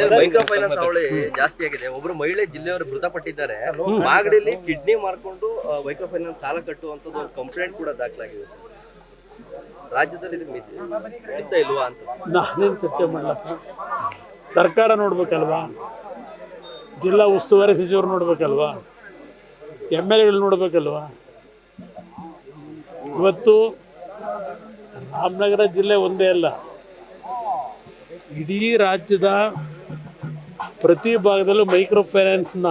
Micro finance ಅವಳಿ ಜಾಸ್ತಿ ಆಗಿದೆ. ಒಬ್ರು ಮಹಿಳೆ ಜಿಲ್ಲೆಯವರು ಮೃತಪಟ್ಟಿದ್ದಾರೆ. ಮಾಗಡಿಯಲ್ಲಿ ಕಿಡ್ನಿ ಮಾರ್ಕೊಂಡು ಮೈಕ್ರೋ ಫೈನಾನ್ಸ್ ಸಾಲ ಕಟ್ಟುವಂತದ್ದು ಒಂದು ಕಂಪ್ಲೇಂಟ್ ಕೂಡ ದಾಖಲಾಗಿದೆ. ರಾಜ್ಯದಲ್ಲಿ ಇದಕ್ಕೆ ಇಲ್ವಾ ಅಂತ. ನಾನೇನು ಚರ್ಚೆ ಮಾಡಲಪ್ಪ ಸರ್ಕಾರ ನೋಡ್ಬೇಕಲ್ವಾ? ಜಿಲ್ಲಾ ಉಸ್ತುವಾರಿ ಸಚಿವರು ನೋಡ್ಬೇಕಲ್ವಾ? ಎಂ ಎಲ್ ಎಗಳು ನೋಡ್ಬೇಕಲ್ವಾ? ಇವತ್ತು ರಾಮನಗರ ಜಿಲ್ಲೆ ಒಂದೇ ಅಲ್ಲ. ಇಡೀ ರಾಜ್ಯದ ಪ್ರತಿ ಭಾಗದಲ್ಲೂ ಮೈಕ್ರೋ ಫೈನಾನ್ಸ್ನ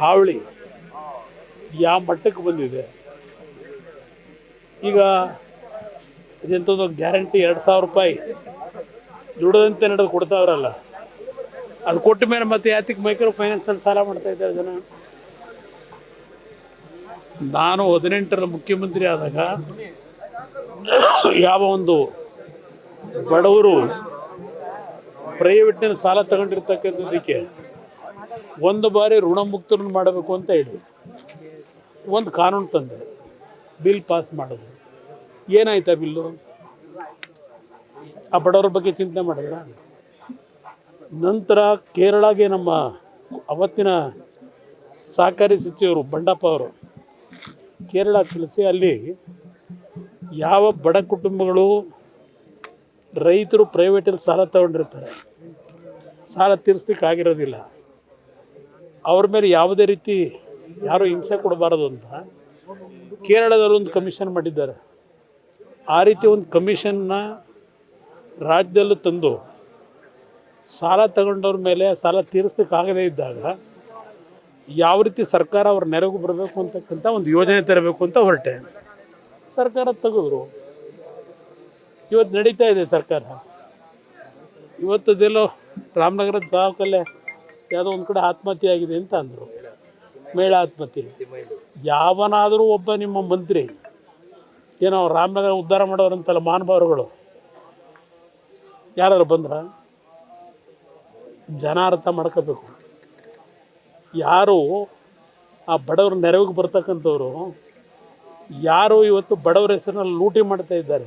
ಹಾವಳಿ ಯಾವ ಮಟ್ಟಕ್ಕೆ ಬಂದಿದೆ. ಈಗ ಇದೆಂಥದ್ದು ಗ್ಯಾರಂಟಿ ಎರಡು ಸಾವಿರ ರೂಪಾಯಿ ದುಡದಂತೆ ನಡೆದು ಕೊಡ್ತಾವ್ರಲ್ಲ, ಅದು ಕೊಟ್ಟ ಮೇಲೆ ಮತ್ತೆ ಯಾತಿಗೆ ಮೈಕ್ರೋ ಫೈನಾನ್ಸಲ್ಲಿ ಸಾಲ ಮಾಡ್ತಾ ಇದ್ದಾರೆ ಜನ? ನಾನು ಹದಿನೆಂಟರ ಮುಖ್ಯಮಂತ್ರಿ ಆದಾಗ ಯಾವ ಒಂದು ಬಡವರು ಪ್ರೈವೇಟ್ನ ಸಾಲ ತಗೊಂಡಿರ್ತಕ್ಕಂಥದ್ದಕ್ಕೆ ಒಂದು ಬಾರಿ ಋಣಮುಕ್ತರನ್ನು ಮಾಡಬೇಕು ಅಂತ ಹೇಳಿ ಒಂದು ಕಾನೂನು ತಂದೆ ಬಿಲ್ ಪಾಸ್ ಮಾಡೋದು ಏನಾಯ್ತು ಆ ಬಿಲ್ಲು? ಆ ಬಡವರ ಬಗ್ಗೆ ಚಿಂತನೆ ಮಾಡಿದ್ರ? ನಂತರ ಕೇರಳಗೆ ನಮ್ಮ ಅವತ್ತಿನ ಸಹಕಾರಿ ಸಚಿವರು ಬಂಡಪ್ಪ ಅವರು ಕೇರಳ ಕಳಿಸಿ ಅಲ್ಲಿ ಯಾವ ಬಡ ಕುಟುಂಬಗಳು ರೈತರು ಪ್ರೈವೇಟಲ್ಲಿ ಸಾಲ ತಗೊಂಡಿರ್ತಾರೆ. ಸಾಲ ತೀರಿಸ್ಲಿಕ್ಕೆ ಆಗಿರೋದಿಲ್ಲ ಅವ್ರ ಮೇಲೆ ಯಾವುದೇ ರೀತಿ ಯಾರು ಹಿಂಸೆ ಕೊಡಬಾರದು ಅಂತ ಕೇರಳದಲ್ಲಿ ಒಂದು ಕಮಿಷನ್ ಮಾಡಿದ್ದಾರೆ. ಆ ರೀತಿ ಒಂದು ಕಮಿಷನ್ನ ರಾಜ್ಯದಲ್ಲೂ ತಂದು ಸಾಲ ತಗೊಂಡವ್ರ ಮೇಲೆ ಸಾಲ ತೀರಿಸ್ಲಿಕ್ಕಾಗದೇ ಇದ್ದಾಗ ಯಾವ ರೀತಿ ಸರ್ಕಾರ ಅವ್ರ ನೆರವು ಬರಬೇಕು ಅಂತಕ್ಕಂಥ ಒಂದು ಯೋಜನೆ ತರಬೇಕು ಅಂತ ಹೊರಟೆ. ಸರ್ಕಾರ ತೆಗೆದ್ರು. ಇವತ್ತು ನಡೀತಾ ಇದೆ ಸರ್ಕಾರ. ಇವತ್ತದೆಲ್ಲೋ ರಾಮನಗರದ ತಾಲೂಕಲ್ಲೇ ಯಾವುದೋ ಒಂದು ಕಡೆ ಆತ್ಮಹತ್ಯೆ ಆಗಿದೆ ಅಂತ ಅಂದರು. ಮೇಳ ಆತ್ಮಹತ್ಯೆ. ಯಾವನಾದರೂ ಒಬ್ಬ ನಿಮ್ಮ ಮಂತ್ರಿ, ಏನೋ ರಾಮನಗರ ಉದ್ಧಾರ ಮಾಡೋರಂತಲ್ಲ ಮಹಾನುಭಾವರುಗಳು ಯಾರಾದ್ರು ಬಂದ್ರ ಜನ ಅರ್ಥ ಮಾಡ್ಕೋಬೇಕು. ಯಾರು ಆ ಬಡವ್ರ ನೆರವಿಗೆ ಬರ್ತಕ್ಕಂಥವ್ರು, ಯಾರು ಇವತ್ತು ಬಡವರ ಹೆಸರಿನಲ್ಲಿ ಲೂಟಿ ಮಾಡ್ತಾ ಇದ್ದಾರೆ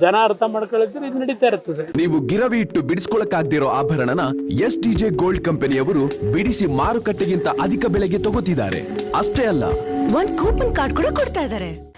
ಜನ ಅರ್ಥ ಮಾಡ್ಕೊಳ್ಳಿದ್ರೆ ಇದು ನಡೀತಾ ಇರ್ತದೆ. ನೀವು ಗಿರವಿ ಇಟ್ಟು ಬಿಡಿಸ್ಕೊಳಕ್ಕಾಗ್ದಿರೋ ಆಭರಣನ ಎಸ್ ಟಿಜೆ ಗೋಲ್ಡ್ ಕಂಪನಿಯವರು ಬಿಡಿಸಿ ಮಾರುಕಟ್ಟೆಗಿಂತ ಅಧಿಕ ಬೆಲೆಗೆ ತಗೋತಿದ್ದಾರೆ. ಅಷ್ಟೇ ಅಲ್ಲ. ಒಂದ್ ಕೂಪನ್ ಕಾರ್ಡ್ ಕೂಡ ಕೊಡ್ತಾ ಇದಾರೆ.